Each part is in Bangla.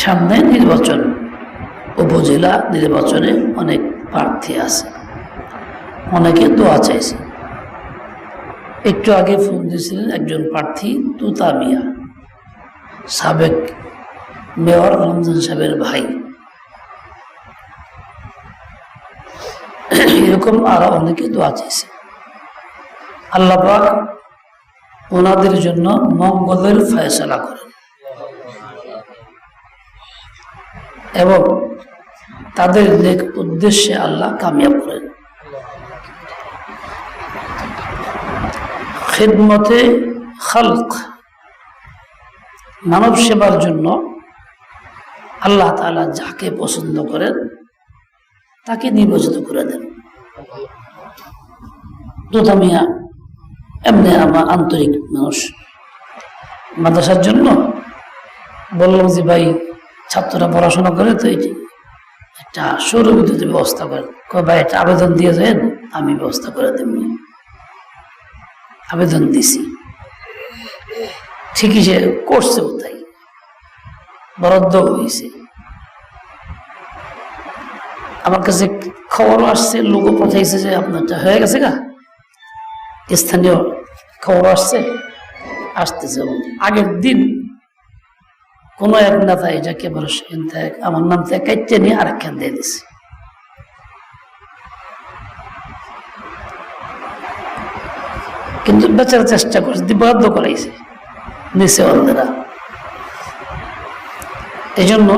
সামনে নির্বাচন উপজেলা নির্বাচনে অনেক প্রার্থী আছে। অনেকে দোয়া চাইছে। একটু আগে ফোন দিয়েছিলেন একজন প্রার্থী তুতা মিয়া সাবেক মেয়র রমজান সাহেবের ভাই। এরকম আরও অনেকে দোয়া চাইছে। আল্লাহ পাক ওনাদের জন্য মঙ্গলের ফয়সলা করেন। এবং তাদের নেক উদ্দেশ্যে আল্লাহ কামিয়াব করেন। খেদমতে খালক, মানব সেবার জন্য আল্লাহ তাআলা যাকে পছন্দ করেন, তাকে নির্বাচিত করে দেন। দুধামিয়া এমনি আমার আন্তরিক মানুষ। মাদ্রাসার জন্য বললাম যে, ভাই ছাত্ররা পড়াশোনা করে তো যে একটা সৌর বিদ্যুতের ব্যবস্থা করেন কয়, ভাই, একটা আবেদন দিয়ে যান আমি ব্যবস্থা করে দেবনি আবেদন দিছি। ঠিকই সে করছে তাই। বরাদ্দ হয়েছে। আমার কাছে খবর আসছে, লোকও পাঠাইছে যে আপনারটা হয়ে গেছে গা। স্থানীয় খবর আসছে, আসতেছে। আগের দিন কোনো এক নেতা এটাকে এবার আমার নাম থেকে কাইটে নিয়ে আরেকখান দিয়ে দিছে। কিন্তু বেচার চেষ্টা করছে দিবাদ্য করাইছে নিচে অন্ধেরা। এই জন্য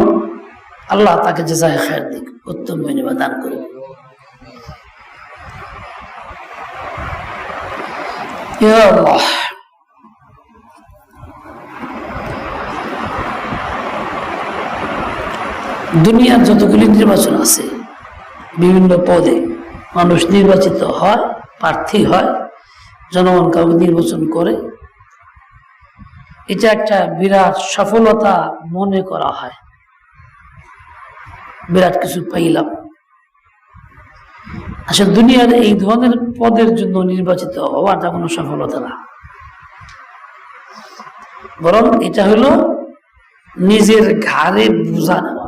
আল্লাহ তাকে যে যায় খায়ের দিক, উত্তম বিনিময় দান করবে ইয়া আল্লাহ। দুনিয়ার যতগুলি নির্বাচন আছে, বিভিন্ন পদে মানুষ নির্বাচিত হয়, প্রার্থী হয়, জনগণ কাউকে নির্বাচন করে। এটা একটা বিরাট সফলতা মনে করা হয়। বিরাট কিছু পাইলাম। আসলে দুনিয়ার এই ধরনের পদের জন্য নির্বাচিত হওয়াটা কোনো সফলতা না। বরং এটা হলো নিজের ঘাড়ে বোঝা নেওয়া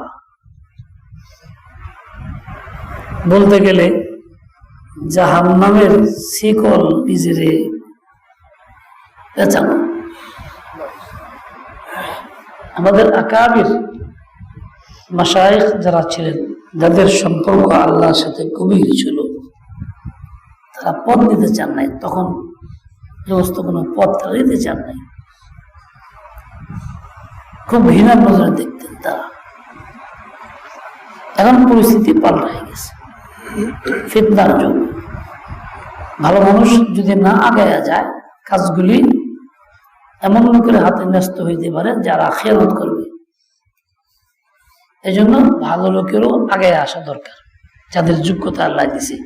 বলতে গেলে জাহান নামের শিকল নিজেরে পেঁচানো। আমাদের আকাবির মাসায়েখ যারা ছিলেন, যাদের সম্পর্ক আল্লাহর সাথে গভীর ছিল, তারা পথ দিতে চান নাই। তখন সমস্ত কোনো পথ তারা দিতে চান নাই। খুব ঘৃণার নজরে দেখতেন তারা। এখন পরিস্থিতি পাল্টাই গেছে। ফিতনার যুগ ভালো মানুষ যদি না আগায়া যায়, কাজগুলি এমন লোকের হাতে ন্যস্ত হইতে পারে যারা খেয়ালত করবে। এই জন্য ভালো লোকেরও আগে আসা দরকার, যাদের যোগ্যতা আল্লাহ দিছে।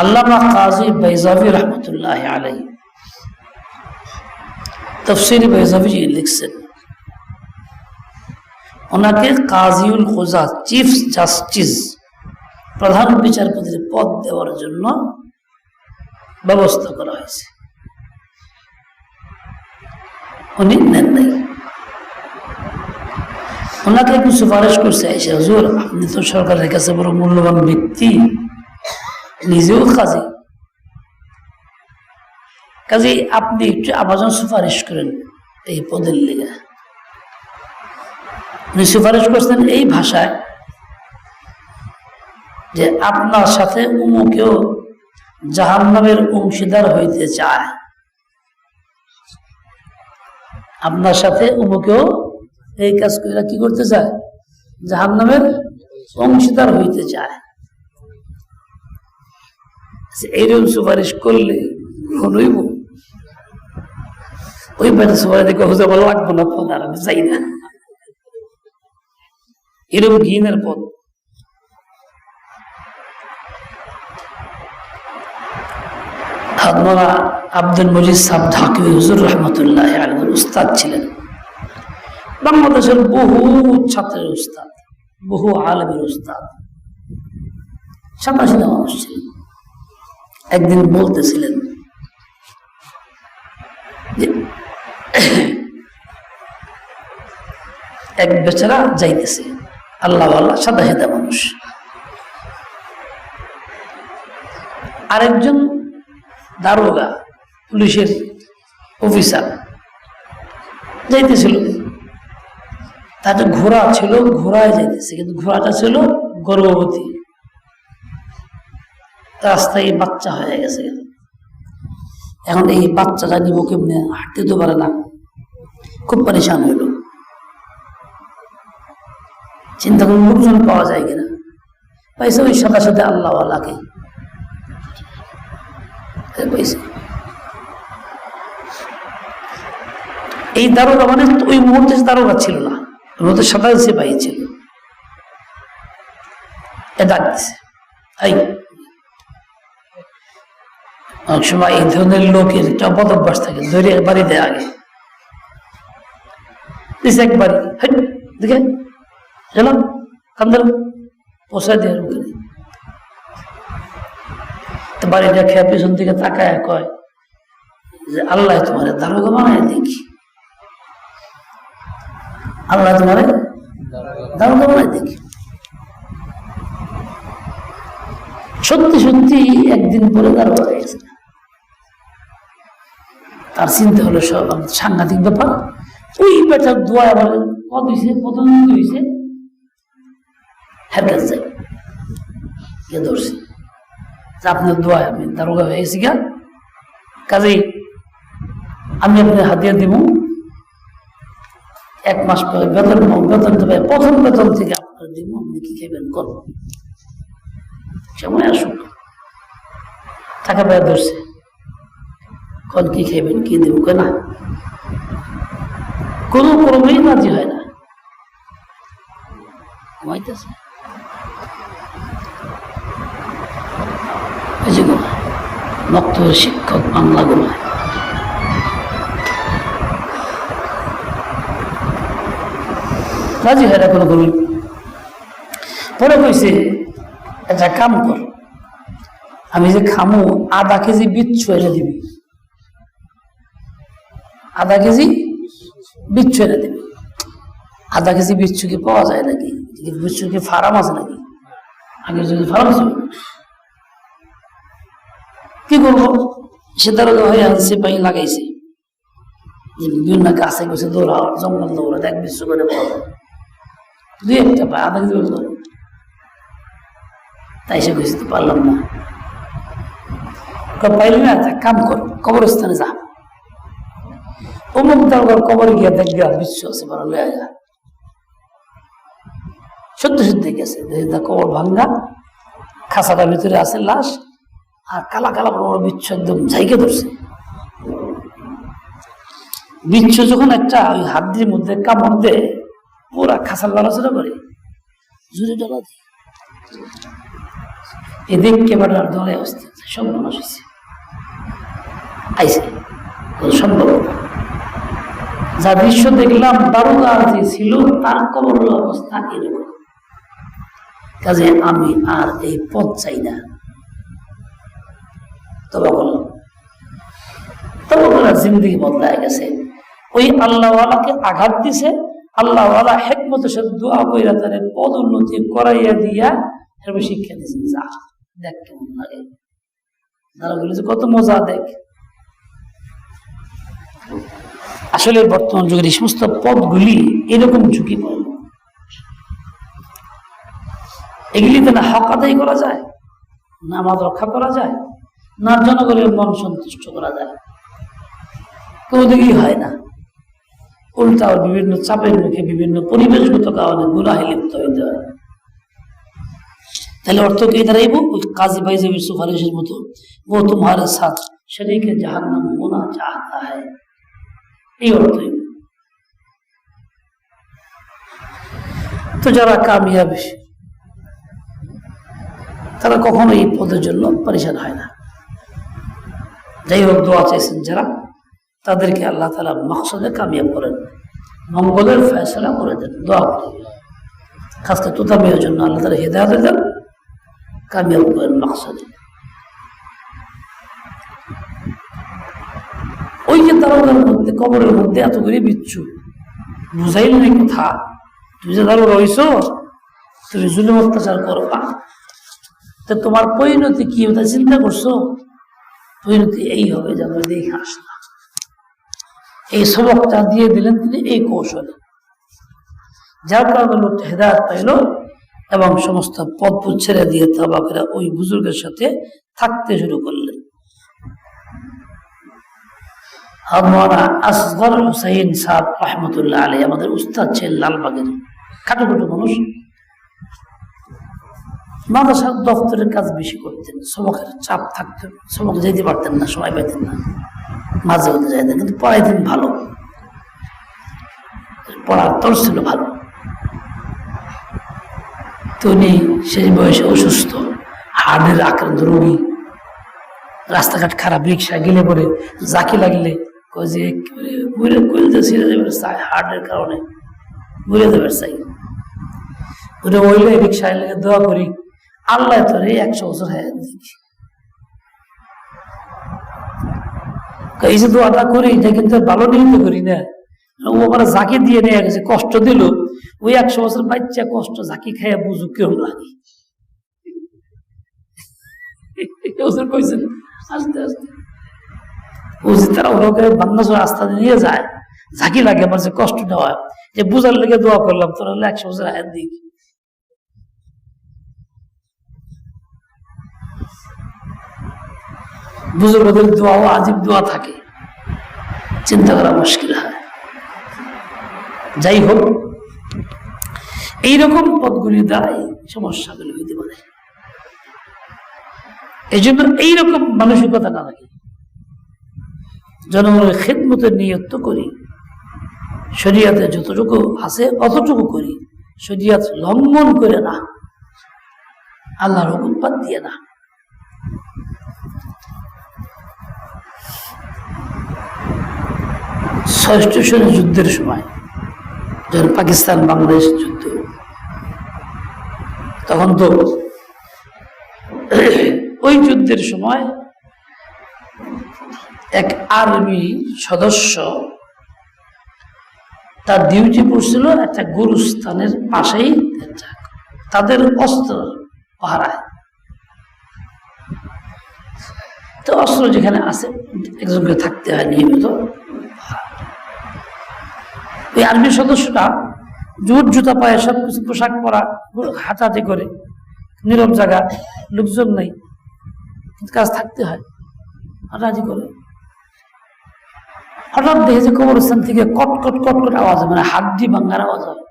আল্লামা কাজী বাইজাবি রহমতুল্লাহ আলাই তফসির বাইজাবি লিখছেন ওনাকে কাজিউল খোজা চিফ জাস্টিস প্রধান বিচারপতির পদ দেওয়ার জন্য ব্যবস্থা করা হয়েছে। উনি নেন নাই। ওনাকে একটু সুপারিশ করছে এসে হজুর, আপনি তো সরকারের কাছে বড় মূল্যবান ব্যক্তি, নিজেও কাজে। কাজে, আপনি একটু আমার জন্য সুপারিশ করেন এই পদের লেগে। উনি সুপারিশ করছেন এই ভাষায় যে আপনার সাথে উমুকেও জাহান নামের অংশীদার হইতে চায়। আপনার সাথে উমুকেও এই কাজ করে কি করতে চায়? জাহান নামের অংশীদার হইতে চায়। এইরকম সুপারিশ করলে ওই বেটা সুপারিশ দেখে হুজে বলা লাগবো না পদ আর চাই না। এরকম পদ আপনারা আব্দুল মজিদ সাহ ঢাকি হুজুর রহমতুল্লাহ আলমের উস্তাদ ছিলেন। বাংলাদেশের বহু ছাত্রের উস্তাদ, বহু আলমের উস্তাদ। সাদা মানুষ ছিলেন। একদিন বলতেছিলেন এক বেচারা যাইতেছে। আল্লাহ আল্লাহ সাদা সাদা মানুষ। আরেকজন দারোগা, পুলিশের অফিসার যাইতেছিল। তাতে ঘোড়া ছিল, ঘোড়ায় যাইতেছে, কিন্তু ঘোড়াটা ছিল গর্ভবতী। রাস্তায় বাচ্চা হয়ে গেছে। এখন এই বাচ্চাটা নিব কেমনে? হাঁটতে তো পারে না। খুব পরেশান হইল। চিন্তা করুন লোকজন পাওয়া যায় কিনা? পাইছে ওই সাথে সাথে আল্লাহ আল্লাহকে পাইছে। এই দারোগা মানে ওই মুহূর্তে দারোগা ছিল না। ওই মুহূর্তে সাধারণ সিপাহী ছিল এ ডাক দিছে। এই। অনেক সময় এই ধরনের লোকের একটা অপদভ্যাস থাকে বাড়ি দেয় আগে। দেখে গেলাম কান্দাল পোষায় দিয়ে ওখানে বাড়িটা খেয়ে পিছন দিকে তাকায় কয় যে আল্লাহ তোমার দারোগা বানায় দেখি আল্লাহ তোমার দারোগা বানায় দেখি সত্যি সত্যি একদিন পরে দারোগা হয়ে গেছে। তার চিন্তা হলো সব সাংঘাতিক ব্যাপার। ওই বেটার দোয়া আবার কত হয়েছে কত হয়েছে কাছে যাই দারোগা হয়ে গেছি গা। আমি আপনার হাতিয়ে দিব। এক মাস পরে বেতন বেতন প্রথম বেতন থেকে আপনার টাকা পেয়ে ধরছে। কল কি খাইবেন কি দেব না? কোনো ক্রমেই রাজি হয় না এই যে ঘুমায় নক্ত শিক্ষক বাংলা ঘুমায় রাজি হয় না কোনো কোনো পরে কইছে একটা কাম কর। আমি যে খামু, আধা কেজি বিচ্ছু এনে দিবি। আধা কেজি বিচ্ছু এনে দিবি। আধা কেজি বিচ্ছু কি পাওয়া যায় নাকি? বিচ্ছু কি ফার্ম আছে নাকি? আগে যদি ফার্ম ছিল কি করব? সে দারোগা হয়ে আনছে পাই লাগাইছে। বিভিন্ন গাছে গেছে দৌড়াও জঙ্গল দৌড়া, দেখ বিশ্ব করে দুই একটা পায় আধা তাই সে গেছে তো পারলাম না। পাইলি না? কাম কর, কবরস্থানে যা। অমুক কবরে গিয়ে দেখবি আর বিশ্ব আছে, বড় লয়ে যা। সত্যি সত্যি গেছে কবর ভাঙ্গা খাসাটার ভিতরে আছে লাশ। আর কালা কালা বড় বড় বিচ্ছু একদম ঝাইকে ধরছে। বিচ্ছু যখন একটা ওই হাড্ডির মধ্যে কামড় দেয়, পুরা খাসার লড়াচড়া করে। জুড়ে ডলা দিয়ে। এদিক কেবাটার দলে অবস্থা সব মানুষ হয়েছে আইসে সম্ভব যা দৃশ্য দেখলাম দারোগা যে ছিল, তার কবরের অবস্থা এরকম। কাজে আমি আর এই পথ চাই না। বললাম তবে বললাম জিন্দগি বদলায় গেছে। ওই আল্লাহওয়ালাকে আঘাত দিছে, আল্লাহওয়ালা হেকমত সে দোয়া কইরা তারে পদ উন্নতি করাইয়া দিয়া এরপর শিক্ষা দিয়েছেন যা, দেখ কেমন লাগে। তারা বলেছে কত মজা, দেখ। আসলে বর্তমান যুগের এই সমস্ত পদগুলি এরকম ঝুঁকিপূর্ণ এগুলিতে না হক আদায় করা যায় না আমাদ রক্ষা করা যায় না, জনগণের মন সন্তুষ্ট করা যায় কোনো দিকেই হয় না। উল্টা বিভিন্ন চাপের মুখে বিভিন্ন পরিবেশগত কারণে গুনাহে লিপ্ত হইতে হয়। তাহলে অর্থ কি দাঁড়াইব? ওই কাজী বাইজাবির সুপারিশের মতো ও তোমার সাথ। শরীকে জাহান্নাম হোনা চাহতা হয়। এই অর্থই। তো যারা কামিয়াব, তারা কখনো এই পদের জন্য পরিশান হয় না। যাই হোক দোয়া চাইছেন যারা, তাদেরকে আল্লাহ তালা মকসদে কামিয়াব করেন, মঙ্গলের ফয়সলা করে দেন, দোয়া করে খাস করে তুতা মেয়ের জন্য আল্লাহ তালা হৃদয়ত দেন, কামিয়াব করেন মকসদে। ওই যে তারকার মধ্যে, কবরের মধ্যে এত করে বিচ্ছু, বুঝাইল না কথা। তুমি যে ধরো রইছো তুমি জুলুম অত্যাচার করবা। তো তোমার পরিণতি কি চিন্তা করছ? পরিণতি এই হবে যে আমরা দেখে আসলাম এই সবকটা দিয়ে দিলেন তিনি এই কৌশলে। যার কারণে লোকটা হেদায়ত পাইল এবং সমস্ত পদ ছেড়ে দিয়ে তাবাকেরা করে ওই বুজুর্গের সাথে থাকতে শুরু করলেন। আসগর হুসাইন সাহ রহমতুল্লাহ আলী আমাদের উস্তাদ ছিলেন লালবাগের। খাটো খাটো মানুষ। মাদ্রাসা দপ্তরের কাজ বেশি করতেন, সবকের চাপ থাকতেন সবক যেতে পারতেন না, সময় পাইতেন না। মাঝে মধ্যে যাইতেন, কিন্তু পড়াইতেন ভালো। পড়ার তোর ছিল ভালো। তো উনি সেই বয়সে অসুস্থ হার্টের আক্রান্ত রোগী। রাস্তাঘাট খারাপ রিক্সা গেলে পরে জাকি লাগলে বুড়ে চাই হার্টের কারণে। বুড়ে দেবে চাই রিক্সায় লেগে দোয়া করি আল্লাহ তোর একশো বছর হ্যাঁ দিক এই যে দোয়াটা করি, এটা কিন্তু ভালো নিহিত করি না। ও আমার জাকি দিয়ে নিয়ে গেছে, কষ্ট দিল। ওই একশো বছর বাচ্চা, কষ্ট জাকি খাইয়া বুঝুক কেমন লাগে রাস্তা নিয়ে যায় ঝাঁকি লাগে আমার যে কষ্টটা হয় যে বুঝার লেগে দোয়া করলাম, তোরা একশো বছর হায়াত দিক বুজুর্গদের দোয়াও আজীব দোয়া থাকে। চিন্তা করা মুশকিল হয়। যাই হোক, এইরকম পদগুলি দ্বারাই সমস্যাগুলি হইতে পারে। এই জন্য এইরকম মানসিকতা না রাখি। জনগণের খেদমতের নিয়ত করি। শরিয়াতে যতটুকু আছে অতটুকু করি। শরিয়াত লঙ্ঘন করে না। আল্লাহর হুকুম বাদ দিয়ে না। ষষ্ঠ শ্রেণি যুদ্ধের সময়, যখন পাকিস্তান বাংলাদেশ যুদ্ধ। তখন তো ওই যুদ্ধের সময় এক আর্মি সদস্য তার ডিউটি পড়ছিল একটা গুরুস্থানের পাশেই তাদের অস্ত্র পাহারায়। তো অস্ত্র যেখানে আছে, একজনকে থাকতে হয় নিয়মিত। ওই আর্মি সদস্যটা জুট, জুতা পায়ে সব কিছু পোশাক পরা হাঁটাহাঁটি করে, নীরব জায়গা লোকজন নেই কাজ থাকতে হয়, হাঁটাহাঁটি করে। হঠাৎ দেখে যে কবরস্থান থেকে কটকট কটকট আওয়াজ হয় মানে হাড্ডি ভাঙ্গার আওয়াজ হয়।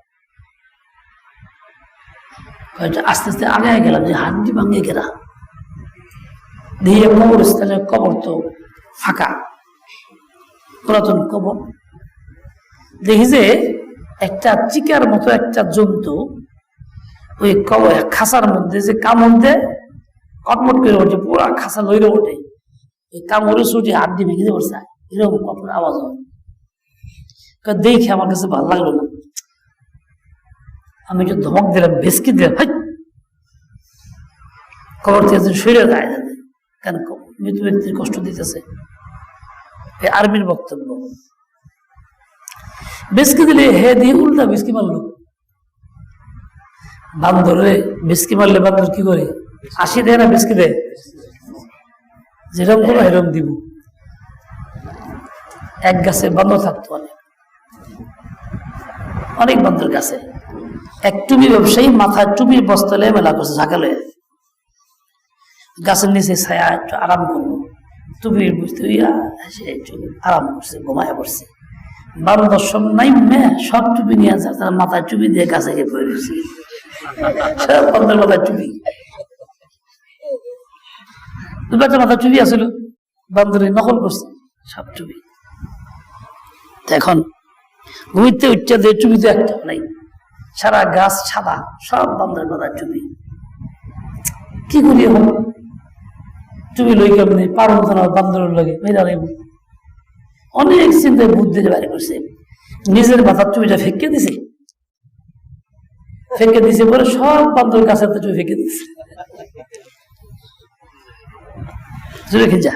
আস্তে আস্তে আগে গেলাম যে হাড্ডি ভাঙ্গে গেলা দিয়ে কবরস্থানের কবর তো ফাঁকা, পুরাতন কবর। দেখি যে একটা চিকার মতো একটা জন্তু ওই খাসার মধ্যে যে কামড় দেয়, কটমট করে ওঠে, পুরা খাসা লইরে ওঠে। ওই কামড়ে ছুটি হাড্ডি ভেঙে দিয়ে পড়ছে এরকম কখন আওয়াজ হয় দেখে আমার কাছে ভালো লাগল না। আমি একটু ধমক দিলাম বেসকি দিলাম, হাই! কবর থেকে সরে যায়। যাতে কেন মৃত ব্যক্তির কষ্ট দিতেছে। আর্মির বক্তব্য। বেসকি দিলে হে দিয়ে উল্টা বেসকি মারলো। বান্দরে বেসকি মারলে বান্দর কি করে? আসি দেয় না বেসকি দেয়? যেরকম করো এরকম দিব। এক গাছে বান্দর থাকতো অনেক। অনেক বান্দর গাছে। এক টুপি ব্যবসায়ী মাথায় টুপির বস্তালে মেলা করছে ঝাঁকালে গাছের নিচে ছায়া একটু আরাম করব টুপির বুঝতে হইয়া আরাম করছে ঘুমায় পড়ছে। বান্দর সব নাই সব টুপি নিয়ে আছে তারা মাথায় টুপি দিয়ে গাছে গিয়ে পড়ে বান্দর মাথায় আসছিল বান্দরে নকল করছে, সব এখন ঘুমিতে তো একটা নাই, সারা গাছ সাদা সব বান্দরের মাথায় টুপি। কি করি এখন? টুপি লই কেমনি পারো মতো না বান্দরের লাগে মেয়েরা অনেক চিন্তায় বুদ্ধি বাড়ি করছে। নিজের মাথার টুপিটা ফেঁকে দিছে। ফেঁকে দিছে পরে সব বান্দর কাছে টুপি ফেঁকে দিছে। যা।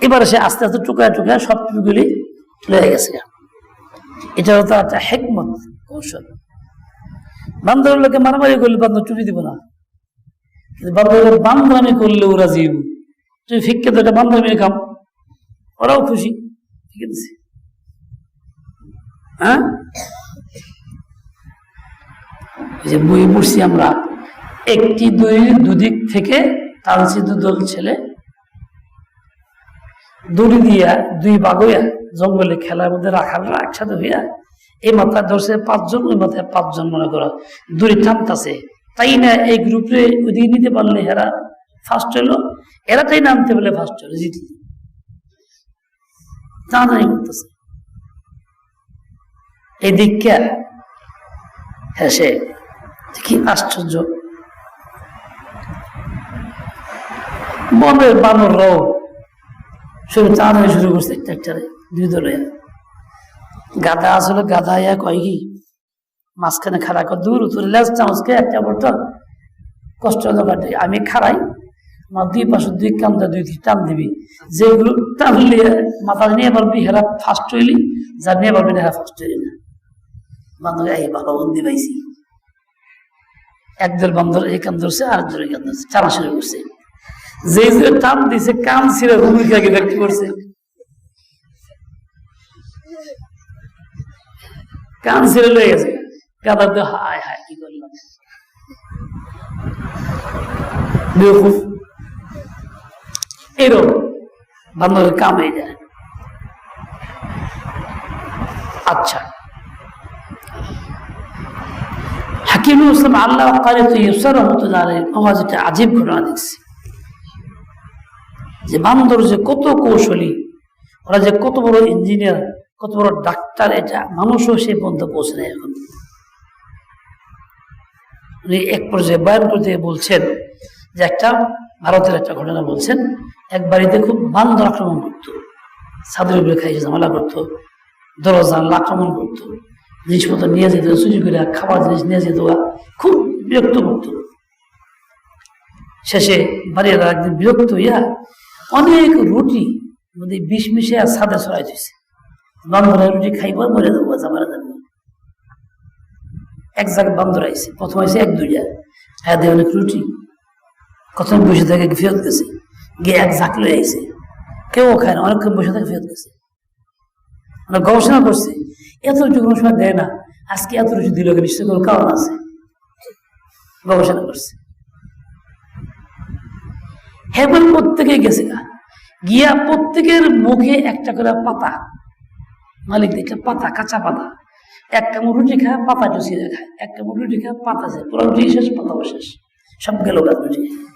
এবারে সে আস্তে আস্তে টুকায় টুকায় সব টুপিগুলি লয়ে গেছে। এটা হতো একটা হেকমত, কৌশল। বান্দরের লোকে মারামারি করলে বান্দর চুরি দিব না। কিন্তু বান্দরামি করলে ওরা তুই ফিক্কে তো এটা কাম। ওরাও খুশি। ঠিক আছে হ্যাঁ? যে বই পড়ছি আমরা, একটি দুদিক থেকে দুদল ছেলে। দড়ি দিয়া দুই বাগইয়া জঙ্গলে খেলার মধ্যে রাখার একসাথে হইয়া এই মাথায় ধরছে পাঁচজন, ওই মাথায় পাঁচজন মনে করো। দড়ি টানতাছে। তাই না এই গ্রুপে ওদিকে নিতে পারলে এরা ফার্স্ট হলো এরা তাই নামতে পারলে ফার্স্ট হলো, জিতল। টানাটানি করতেছে। এই দিককে হেসে কি আশ্চর্য। বনের বানররাও শুরু টানাটানি শুরু করছে একটা একটা দুই দলে গাদা আসলে গাদা ইয়া কয় কি, মাঝখানে খাড়া কর, দূর উত্তরে লেজ চামচকে একটা বলতো কষ্ট কাটে। আমি খাড়াই আমার দুই পাশে দুই কান্দা দুই টান দিবি। যেগুলো টানলে মাথা নিয়ে পারবি হেরা ফার্স্ট হইলি, যা নিয়ে পারবি না, হেরা ফার্স্ট হইলি না। বান্ধব এই ভালো বন্দি পাইছি। একদল বান্ধব এই কান ধরছে আর একজন এই কান ধরছে, টানা শুরু করছে। যে যে টান দিছে, কান ছিঁড়ে ভূমিকাকে ব্যক্ত করছে। কান ছিঁড়ে লয়ে গেছে। গাদা তো হায় হায়, কি করলাম? বেউকুফ এরকম বান্ধবের কাম হয়ে যায়। আচ্ছা। হাকিম ইসলাম আল্লাহ কারে তো ইউসার আজীব ঘটনা দেখছি। যে বান্দর যে কত কৌশলী, ওরা যে কত বড় ইঞ্জিনিয়ার, কত বড় ডাক্তার, এটা মানুষও সে পর্যন্ত পৌঁছে নেয় এখন। উনি এক পর্যায়ে বয়ান করতে বলছেন যে একটা ভারতের একটা ঘটনা বলছেন, এক বাড়িতে খুব বান্দর আক্রমণ করতো ছাদের উপরে খাইছে ঝামেলা করতো, দরজা আক্রমণ করতো, জিনিসপত্র নিয়ে যেত চুরি করে খাবার জিনিস নিয়ে যেত, খুব বিরক্ত করতো। শেষে বাড়ির একদিন বিরক্ত হইয়া অনেক রুটি মধ্যে বিষ মিশে আর সাদা ছড়াই দিয়েছে বান্দরা রুটি খাইব, মরে দেবো জামারা এক জায়গায় বান্দর আইছে, প্রথম আইসে এক দুইটা হ্যাঁ দেয় অনেক রুটি। কত বসে থেকে ফেরত গেছে? গিয়ে এক ঝাঁক লয়ে আইছে। কেউ খায় না, অনেকক্ষণ বসে থেকে ফেরত গেছে। মানে গবেষণা করছে এত রুটি কোনো সময় দেয় না। আজকে এত রুটি দিল নিশ্চয় কোনো কারণ আছে। গবেষণা করছে। হেবল প্রত্যেকে গেছে গা। গিয়া প্রত্যেকের মুখে একটা করে পাতা। মালিক দেখলে পাতা, কাঁচা পাতা। এক কামড় রুটি খায়, পাতা চুষিয়ে খায় এক কামড় রুটি খায়, পাতা পুরো রুটি শেষ, পাতাও শেষ। সব গেল রুটি।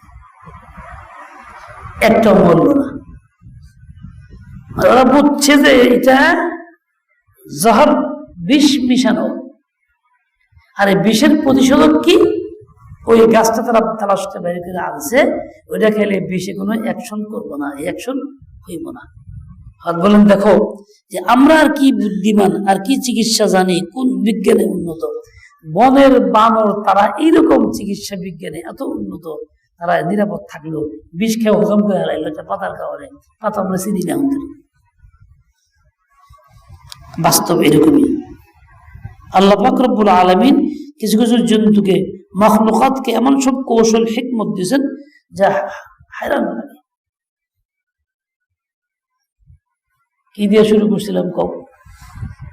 একটাও মরল না ওরা বুঝছে যে এটা জহর বিষ মিশানো। আর এই বিষের প্রতিষেধক কি? ওই গাছটা তারা তালাশ করে বের করে আনছে। ওইটা খেলে বিষে কোনো অ্যাকশন করব না অ্যাকশন হইব না। আর বলেন, দেখো, যে আমরা আর কি বুদ্ধিমান, আর কি চিকিৎসা জানি, কোন বিজ্ঞানে উন্নত? বনের বানর তারা এইরকম চিকিৎসা বিজ্ঞানে এত উন্নত। তারা নিরাপদ থাকল। বিষ খেয়ে হজম করে হারাইলো এটা পাতার কারণে। পাতা আমরা চিনি না আমাদের। বাস্তব এরকমই। আল্লাহ ফাকরবুল আলমিন কিছু কিছু জন্তুকে, মখলুকাতকে এমন সব কৌশল, হিকমত দিয়েছেন যা হায়রান লাগে কি দিয়ে শুরু করছিলাম কম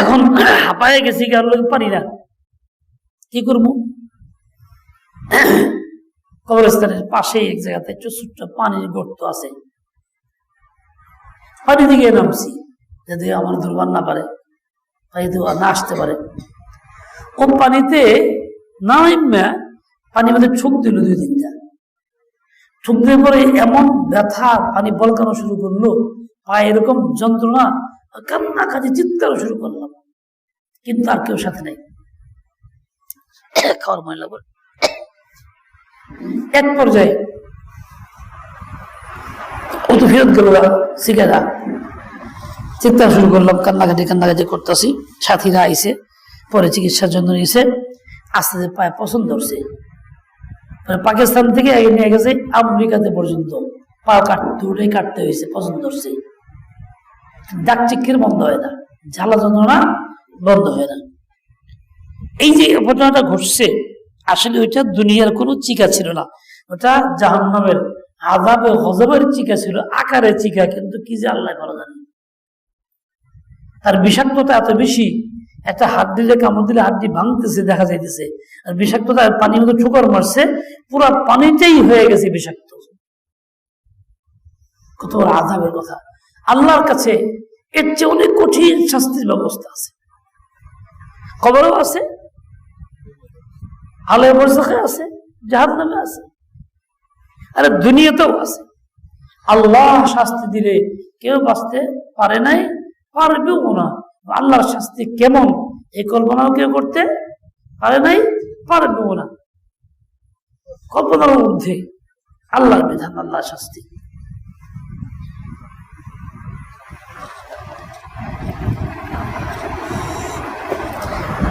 এখন হাঁপায় গেছি কারোর লোক পারি না। কি করব? কবরস্থানের পাশে এক জায়গাতে ছোট্ট পানির গর্ত আছে। পানি দিকে নামছি যাতে আমার দুর্বার না পারে পানিতে না আসতে পারে। ও পানিতে নামা পানি মধ্যে ঠুক দিল দুই তিনটা। ঠুক দিয়ে পরে এমন ব্যথা পানি বলকানো শুরু করল, পায়ে এরকম যন্ত্রণা কান্না কাজে চিৎকার শুরু করলাম। কিন্তু আর কেউ সাথে নেই। খাওয়ার ময়লা করে এক পর্যায়ে ও তো ফেরত গেল শিখেরা চিৎকার শুরু করলাম, কান্নাকাটি কান্নাকাটি করতেছি। সাথীরা আইসে পরে চিকিৎসার জন্য নিয়েছে আস্তে আস্তে পায়ে পছন্দ হচ্ছে মানে পাকিস্তান থেকে নিয়ে গেছে, আমেরিকাতে পর্যন্ত। পা কাটতে দুটোই কাটতে হয়েছে পছন্দ হচ্ছে ডাক চিকির বন্ধ হয় না, জ্বালা যন্ত্রণা বন্ধ হয় না। এই যে ঘটনাটা ঘটছে, আসলে ওইটা দুনিয়ার কোনো চিকা ছিল না। ওটা জাহান্নামের আজাবে হজবের চিকা ছিল আকারে চিকা, কিন্তু কি যে আল্লাহ ভালো জানে। তার বিষাক্ততা এত বেশি, একটা হাত দিলে, কামড় দিলে হাতটি ভাঙতেছে, দেখা যাইতেছে। আর বিষাক্ততা পানির মধ্যে ঠোকর মারছে, পুরো পানিতেই হয়ে গেছে বিষাক্ত। কত আজাবের কথা। আল্লাহর কাছে এর চেয়ে অনেক কঠিন শাস্তির ব্যবস্থা আছে। খবরও আছে বরসাখে আছে জাহাজ নামে আছে, আরে দুনিয়াতেও আছে। আল্লাহ শাস্তি দিলে কেউ বাঁচতে পারে নাই, পারবেও না। আল্লাহর শাস্তি কেমন? এই কল্পনাও কেউ করতে পারে নাই, পারবেও না। কল্পনার ঊর্ধ্বে আল্লাহর বিধান আল্লাহ শাস্তি।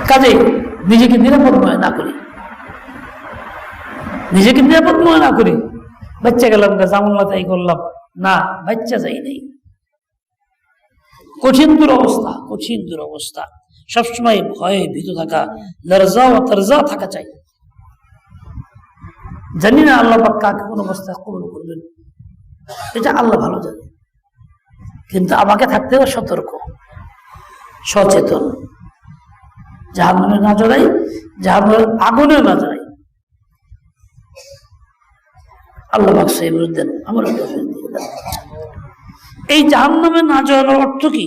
কাজে নিজেকে নিরাপদ মনে না করি। নিজেকে নিরাপদ মনে না করি। বাচ্চা গেলাম গা জামুল্লা তাই করলাম। না, বাচ্চা যাই নাই। কঠিন দুরবস্থা কঠিন দুরবস্থা। সবসময় ভয়ে ভীত থাকা, লরজা ও তরজা থাকা চাই। জানি না আল্লাহ পাক কাকে কোন অবস্থায় কবল করবেন। এটা আল্লাহ ভালো জানে। কিন্তু আমাকে থাকতে সতর্ক, সচেতন। জাহান্নামে না জড়াই জাহান্নামের আগুনে না জড়াই আল্লাহ সেই আমার। এই জাহান্নামে না জড়ানোর অর্থ কি?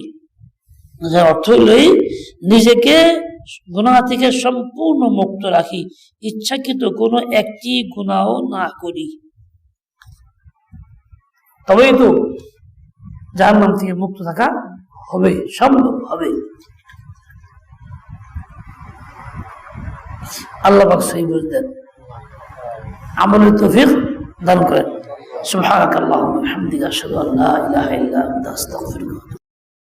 অর্থ হইলই নিজেকে গুণা থেকে সম্পূর্ণ মুক্ত রাখি, ইচ্ছাকৃত কোনো একটি গুণাও না করি। তবেই তো জাহান্নাম থেকে মুক্ত থাকা হবে, সম্ভব হবে। আল্লাহ পাক সহি বুঝতেন। আমলের তৌফিক দান করেন। সুবহানাকাল্লাহুম্মা ওয়া বিহামদিকা আশহাদু আল্লা ইলাহা ইল্লা আনতা, আস্তাগফিরুকা